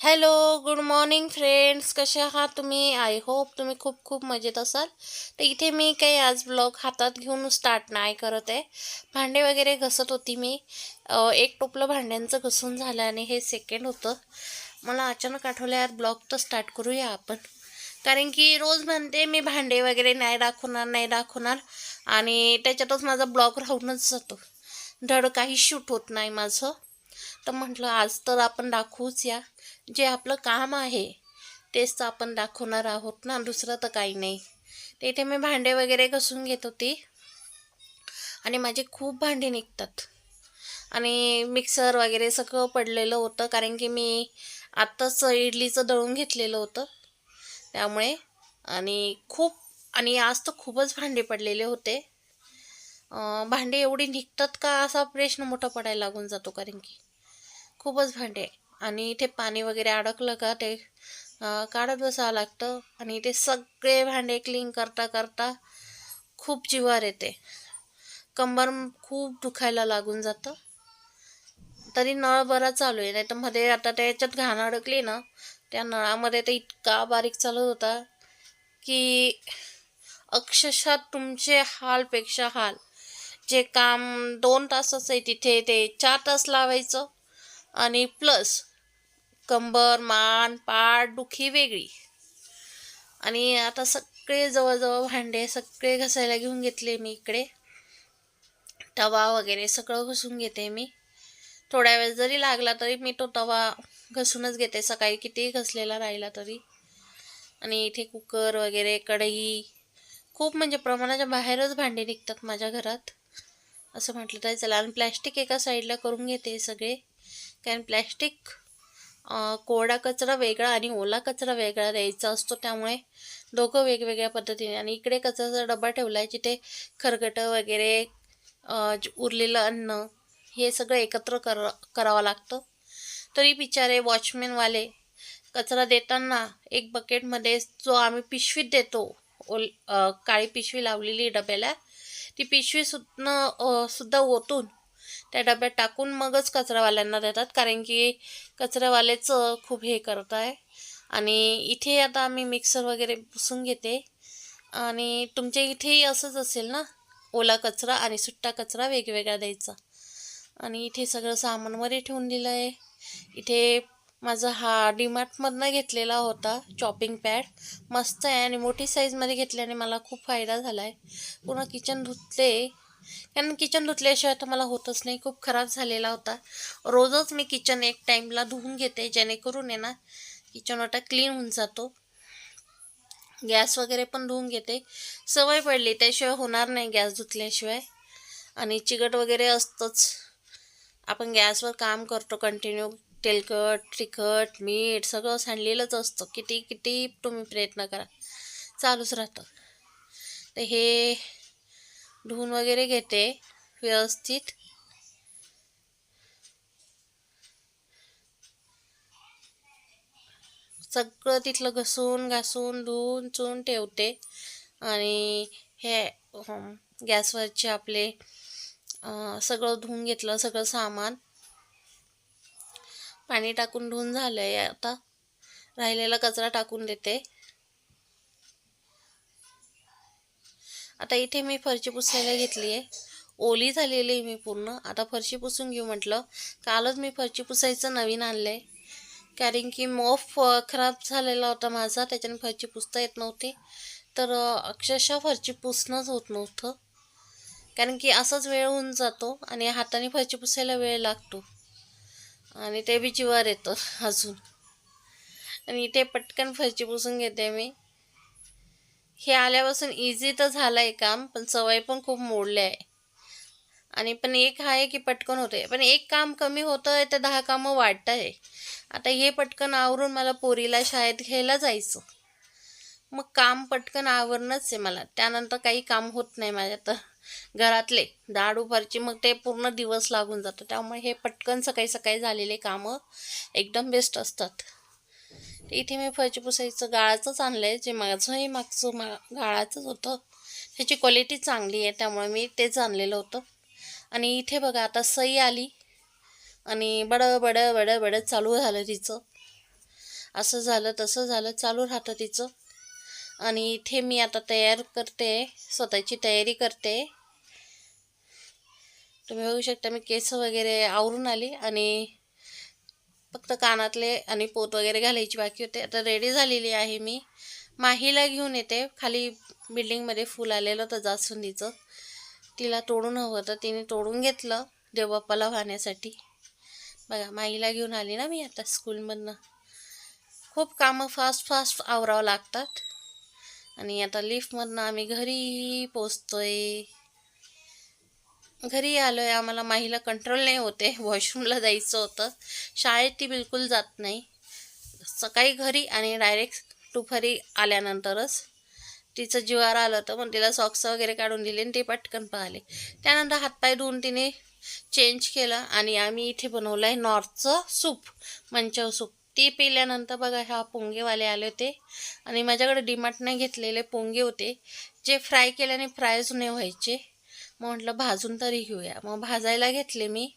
Hello good morning friends कसे आहात तुम्ही? आय होप तुम्ही खूप खूप मजेत असाल. तर इथे मी काही आज ब्लॉग हातात घेऊन स्टार्ट नाही करत आहे. भांडे वगैरे घसत होती मी. एक टोपलं भांड्यांचं घसून झालं आणि हे सेकंड होतं. मला अचानक आठवलं यार ब्लॉग तर स्टार्ट करूया आपण. कारण की रोज म्हणते मी भांडे वगैरे नाही दाखवणार नाही दाखवणार. आणि त्याच्यातच माझा ब्लॉग राहूनच जातो. धड काही शूट होत नाही माझं. तर म्हटलं आज तर आपण दाखवूच या. जे आपलं काम आहे तेच तर आपण दाखवणार आहोत ना. दुसरं तर काही नाही. तर इथे मी भांडे वगैरे घसून घेत होती. आणि माझे खूप भांडे निघतात. आणि मिक्सर वगैरे सगळं पडलेलं होतं कारण की मी आत्ताच इडलीचं दळून घेतलेलं होतं. त्यामुळे आणि खूप आणि आज तर खूपच भांडे पडलेले होते. भांडे एवढी निघतात का असा प्रश्न मोठा पडायला लागून जातो कारण की खूपच भांडे. आहे. आणि इथे पाणी वगैरे अडकलं का ते काढत बसावं लागतं. आणि ते सगळे भांडे क्लीन करता करता खूप जिवार येते. कंबर खूप दुखायला लागून जातं. तरी नळ बरा चालू आहे. नाही तर मध्ये आता त्याच्यात घाण अडकली ना त्या नळामध्ये तर इतका बारीक चालत होता की अक्षरशः तुमचे हालपेक्षा हाल. जे काम दोन तासाचं आहे तिथे ते चार तास लावायचं आणि प्लस कंबर मान पाठ दुखी वेगळी. आणि आता सगळे जवळजवळ भांडे सगळे घसायला घेऊन घेतले मी इकडे. तवा वगैरे सगळं घसून घेते मी. थोड्या वेळ जरी लागला तरी मी तो तवा घसूनच घेते. सकाळी कितीही घसलेला राहिला तरी. आणि इथे कुकर वगैरे कढई खूप म्हणजे प्रमाणाच्या बाहेरच भांडे निघतात माझ्या घरात. असं म्हटलं तरी चला. आणि प्लॅस्टिक एका साईडला करून घेते सगळे. कारण प्लॅस्टिक कोरडा कचरा वेगळा आणि ओला कचरा वेगळा द्यायचा असतो. त्यामुळे दोघं वेगवेगळ्या पद्धतीने आणि इकडे कचऱ्याचा डबा ठेवला आहे जिथे खरगटं वगैरे उरलेलं अन्न हे सगळं एकत्र कर करावं लागतं. तरी बिचारे वॉचमॅनवाले कचरा देताना एक बकेटमध्ये जो आम्ही पिशवीत देतो ओल काळी पिशवी लावलेली डब्याला ती पिशवी सुद्धा सुद्धा ओतून त्या डब्यात टाकून मगच कचरावाल्यांना देतात कारण की कचरावालेच खूप हे करत आहे. आणि इथे आता आम्ही मिक्सर वगैरे पुसून घेते. आणि तुमच्या इथेही असंच असेल ना? ओला कचरा आणि सुट्टा कचरा वेगवेगळा द्यायचा. आणि इथे सगळं सामान ठेवून दिलं आहे. इथे माझा हा डीमार्टमधनं घेतलेला होता चॉपिंग पॅड मस्त आहे आणि मोठी साईजमध्ये घेतल्याने मला खूप फायदा झाला आहे पूर्ण किचन धुतले. कारण किचन धुतल्याशिवाय तर मला होतच नाही. खूप खराब झालेला होता. रोजच मी किचन एक टाईमला धुवून घेते. जेणेकरून आहे ना किचन वाटा क्लीन होऊन जातो. गॅस वगैरे पण धुवून घेते. सवय पडली. त्याशिवाय होणार नाही गॅस धुतल्याशिवाय. आणि चिकट वगैरे असतंच. आपण गॅसवर काम करतो कंटिन्यू तेलकट तिखट मीठ सगळं सांडलेलंच असतं. किती किती तुम्ही प्रयत्न करा. चालूच राहतं. तर हे धुवून वगैरे घेते व्यवस्थित. सगळं तिथलं घसून घासून धुवून चून ठेवते. आणि हे गॅसवरचे आपले सगळं धुवून घेतलं सगळं सामान. पाणी टाकून धुवून झालं आहे आता. राहिलेला कचरा टाकून देते. आता इथे मी फरची पुसायला घेतली आहे. ओली झालेली आहे मी पूर्ण. आता फरशी पुसून घेऊ म्हटलं. कालच मी फरची पुसायचं नवीन आणलं आहे कारण की मोफ खराब झालेला होता माझा त्याच्याने फरची पुसता येत नव्हती. तर अक्षरशः फरची पुसणंच होत नव्हतं. कारण की असाच वेळ होऊन जातो आणि हाताने फरची पुसायला वेळ लागतो. आणि ते बी जीवार येतं अजून. आणि ते पटकन फरची पुसून घेते मी. हे आल्यापासून इझी तर झालं आहे काम पण सवय पण खूप मोडली आहे. आणि पण एक आहे की पटकन होते पण एक काम कमी होतं आहे तर दहा कामं वाटत आहे. आता हे पटकन आवरून मला पोरीला शाळेत घ्यायला जायचं. मग काम पटकन आवरणंच आहे मला. त्यानंतर काही काम होत नाही माझ्या तर. घरातले दाड उभारची मग ते पूर्ण दिवस लागून जातं. त्यामुळे हे पटकन सकाळी सकाळी झालेले कामं एकदम बेस्ट असतात. इथे मी फरची पुसायचं गाळाचंच आणलं आहे जे माझंही मागचं मा गाळाचंच होतं. त्याची क्वालिटी चांगली आहे त्यामुळे मी तेच आणलेलं होतं. आणि इथे बघा आता सई आली. आणि बड बड बड बड चालू झालं तिचं. असं झालं तसं झालं चालू राहतं तिचं. आणि इथे मी आता तयार करते स्वतःची तयारी करते. तुम्ही बघू शकता मी केस वगैरे आवरून आली. आणि फक्त कानातले आणि पोत वगैरे घालायची बाकी होते. आता रेडी झालेली आहे मी. माहीला घेऊन येते. खाली बिल्डिंगमध्ये फुल आलेलं होतं जास्वंदीचं. तिला तोडून हवं होतं. तिने तोडून घेतलं देवबाप्पाला वाहण्यासाठी बघा माईला घेऊन आली ना मी आता स्कूलमधनं खूप कामं फास्ट फास्ट आवरावं लागतात. आणि आता लिफ्टमधनं आम्ही घरी पोचतोय. घरी आलो आहे आम्हाला माहीला कंट्रोल नाही होते वॉशरूमला जायचं होतं. शाळेत ती बिलकुल जात नाही. सकाळी घरी आणि डायरेक्ट दुपारी आल्यानंतरच तिचं जिवार आलं होतं मग तिला सॉक्स वगैरे काढून दिले आणि ते पटकन पाहिले. त्यानंतर हातपाय धुवून तिने चेंज केलं आणि आम्ही इथे बनवलं आहे नॉर्थचं सूप मंचव सूप ती पिल्यानंतर बघा ह्या पोंगेवाले आले होते आणि माझ्याकडे डिमार्टने घेतलेले पोंगे होते जे फ्राय केल्याने फ्रायच नाही व्हायचे. मग म्हटलं भाजून तरी घेऊया. मग भाजायला घेतले मी.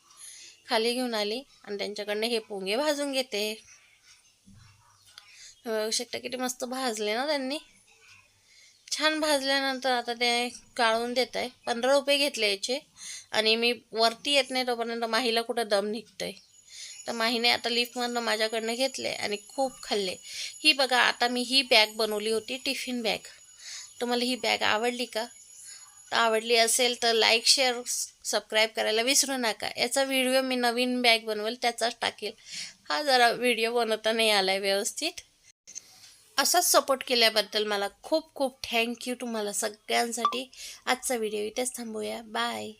खाली घेऊन आली आणि त्यांच्याकडनं हे पोंगे भाजून घेते. बघू शकता किती मस्त भाजले ना त्यांनी. छान भाजल्यानंतर आता ते काढून देत आहे पंधरा रुपये घेतले याचे आणि मी वरती येत नाही तोपर्यंत माहीला कुठं दम निघतोय. तर माहीने आता लिफ्टमधनं माझ्याकडनं घेतले आणि खूप खाल्ले. ही बघा आता मी ही बॅग बनवली होती टिफिन बॅग. तुम्हाला ही बॅग आवडली का? तर आवडली असेल तर लाईक शेअर सबस्क्राईब करायला विसरू नका. याचा व्हिडिओ मी नवीन बॅग बनवेल त्याचाच टाकेल. हा जरा व्हिडिओ बनवता नाही आला आहे व्यवस्थित. असाच सपोर्ट केल्याबद्दल मला खूप खूप थँक्यू तुम्हाला सगळ्यांसाठी. आजचा व्हिडिओ इथेच थांबूया. बाय